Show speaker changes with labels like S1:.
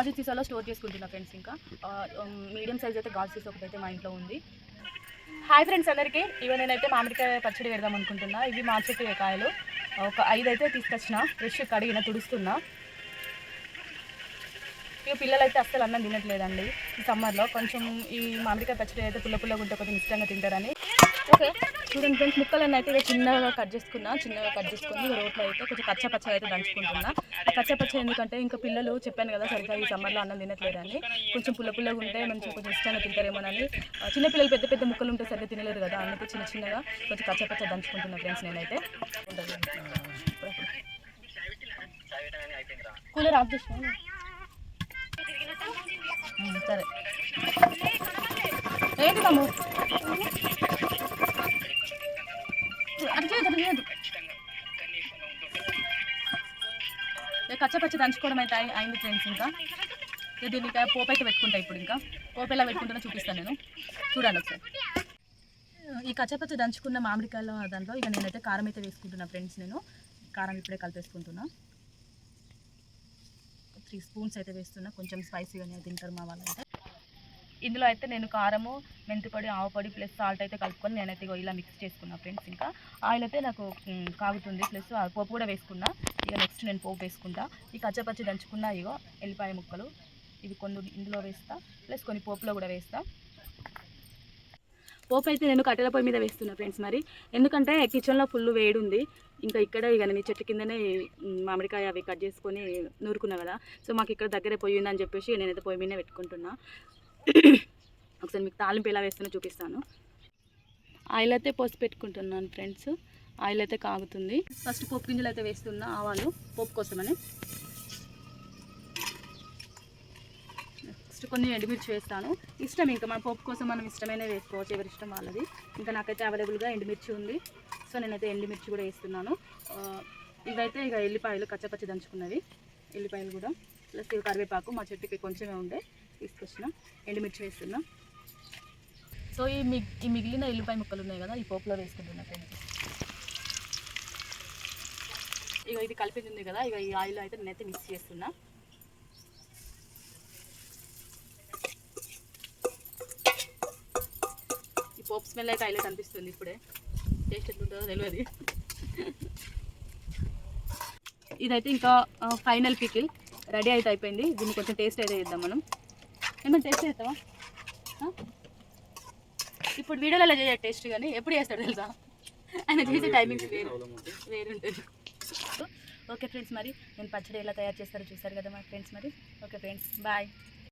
S1: గాజు సీసాలో స్టోర్ చేసుకుంటున్నా ఫ్రెండ్స్ ఇంకా. మీడియం సైజ్ అయితే గాజు సీసా ఒకటి అయితే మా ఇంట్లో ఉంది. హాయ్ ఫ్రెండ్స్ అందరికీ. ఇవి నేనైతే మామిడికాయ పచ్చడి పెడదాం అనుకుంటున్నా. ఇవి మా చెట్టు కాయలు. ఒక ఐదు అయితే తీసుకొచ్చిన. ఫ్రెష్ కడిగిన తుడుస్తున్నా. ఇక పిల్లలు అయితే అస్సలు అన్నం తినట్లేదండి. ఈ సమ్మర్లో కొంచెం ఈ మామిడికాయ పచ్చడి అయితే పుల్ల పుల్లగా ఉంటే కొంచెం ఇష్టంగా తింటారని. ఓకే. చూడండి ఫ్రెండ్స్ ముక్కలన్నీ అయితే ఇక చిన్నగా కట్ చేసుకున్నా చిన్నగా కట్ చేసుకుని రోడ్లో రోట్లో అయితే కొంచెం కచ్చా పచ్చగా అయితే దంచుకుంటున్నా. ఆ కచ్చా పచ్చ ఎందుకంటే ఇంకా పిల్లలు చెప్పాను కదా సరిగ్గా ఈ సమ్మర్లో అన్నం తినట్లేదని. కొంచెం పుల్ల పుల్లగా ఉంటే మంచిగా కొంచెం ఇష్టంగా తింటారేమోనని. ఆ, పెద్ద పెద్ద ముక్కలు ఉంటే సరిగ్గా తినలేరు కదా అందుకే చిన్న చిన్నగా కొంచెం కచ్చా పచ్చ దంచుకుంటున్నా ఫ్రెండ్స్ నేనైతే. కూలర్ ఆఫ్ చేసిన? సరే. ఏంటి తమ్ము ఇక కచ్చ పచ్చ దంచుకోవడం అయితే అయింది ఫ్రెండ్స్ ఇంకా. దీనికి దీన్ని ఇంకా పోపు అయితే పెట్టుకుంటా ఇప్పుడు ఇంకా. పోపు ఎలా పెట్టుకుంటానో చూపిస్తాను నేను. చూడండి ఒకసారి. ఈ కచ్చపచ్చ దంచుకున్న మామిడికాయల దాంట్లో ఇక నేనైతే కారం అయితే వేసుకుంటున్నా ఫ్రెండ్స్ నేను. కారం ఇప్పుడే కలిపేసుకుంటున్నా. త్రీ స్పూన్స్ అయితే వేస్తున్నా. కొంచెం స్పైసీగానే తింటారు మా వాళ్ళైతే. ఇందులో అయితే నేను కారము మెంతిపొడి ఆవపొడి ప్లస్ సాల్ట్ అయితే కలుపుకొని నేనైతే ఇలా మిక్స్ చేసుకున్నా ఫ్రెండ్స్ ఇంకా. ఆయిల్ అయితే నాకు కాగుతుంది. ప్లస్ ఆ పోపు కూడా వేసుకున్నా. ఇక నెక్స్ట్ నేను పోపు వేసుకుంటా. ఈ కచ్చపచ్చి దంచుకున్న ఇగో ఎల్లిపాయ ముక్కలు. ఇవి కొన్ని ఇందులో వేస్తా. ప్లస్ కొన్ని పోపులో కూడా వేస్తా. పోపు అయితే నేను కట్టెల పొయ్యి మీద వేస్తున్నా ఫ్రెండ్స్ మరి. ఎందుకంటే కిచెన్లో ఫుల్ వేడి ఉంది. ఇంకా ఇక్కడ ఇక నేను చెట్టు కిందనే మామిడికాయ అవి కట్ చేసుకొని నూరుకున్నా కదా. సో మాకు ఇక్కడ దగ్గరే పొయ్యి ఉందని చెప్పేసి నేనైతే పొయ్యి మీదనే పెట్టుకుంటున్నా. ఒకసారి మీకు తాలింపు ఎలా వేస్తున్నా చూపిస్తాను. ఆయిల్ అయితే పోసి పెట్టుకుంటున్నాను ఫ్రెండ్స్. ఆయిల్ అయితే కాగుతుంది. ఫస్ట్ పోపు గింజలు అయితే వేస్తున్నా ఆవాలు పోపు కోసమని. నెక్స్ట్ కొన్ని ఎండుమిర్చి వేస్తాను. ఇష్టం ఇంకా మన పోపు కోసం మనం ఇష్టమైన వేసుకోవచ్చు. ఎవరి ఇష్టం వాళ్ళది. ఇంకా నాకైతే అవైలబుల్గా ఎండుమిర్చి ఉంది. సో నేనైతే ఎండుమిర్చి కూడా వేస్తున్నాను. ఇవైతే ఇక ఎల్లిపాయలు కచ్చపచ్చి దంచుకున్నవి. ఎల్లిపాయలు కూడా. ప్లస్ ఇవి కరివేపాకు. మా చెట్టుకి కొంచెమే ఉండే. తీసుకొచ్చిన. ఎండుమిర్చి వేస్తున్నా. సో ఈ మిగ్ ఈ మిగిలిన ఎల్లిపాయ ముక్కలు ఉన్నాయి కదా ఈ పోపులో వేసుకుంటున్నా ఫ్రెండ్స్. ఇక ఇది కలిపింది ఉంది కదా ఇక ఈ ఆయిల్ అయితే నేనైతే మిక్స్ చేస్తున్నా. ఈ పోప్ స్మెల్ అయితే హైలైట్ అనిపిస్తుంది ఇప్పుడే. టేస్ట్ ఎట్లుంటుందో తెలియదు ఇదైతే ఇంకా ఫైనల్ పికిల్. రెడీ అయితే అయిపోయింది. దీన్ని కొంచెం టేస్ట్ అయితే చేద్దాం మనం. ఏమైనా టేస్ట్ చేస్తావా? ఇప్పుడు వీడియోలో చేయ టేస్ట్ కానీ ఎప్పుడు చేస్తాడు తెలుసా? ఆయన చేసే టైమింగ్స్ వేరు. వేరు ఉంటుంది. ఓకే ఫ్రెండ్స్ మరి నేను పచ్చడి ఎలా తయారు చేస్తారో చూస్తారు కదా మా ఫ్రెండ్స్ మరి? Okay friends bye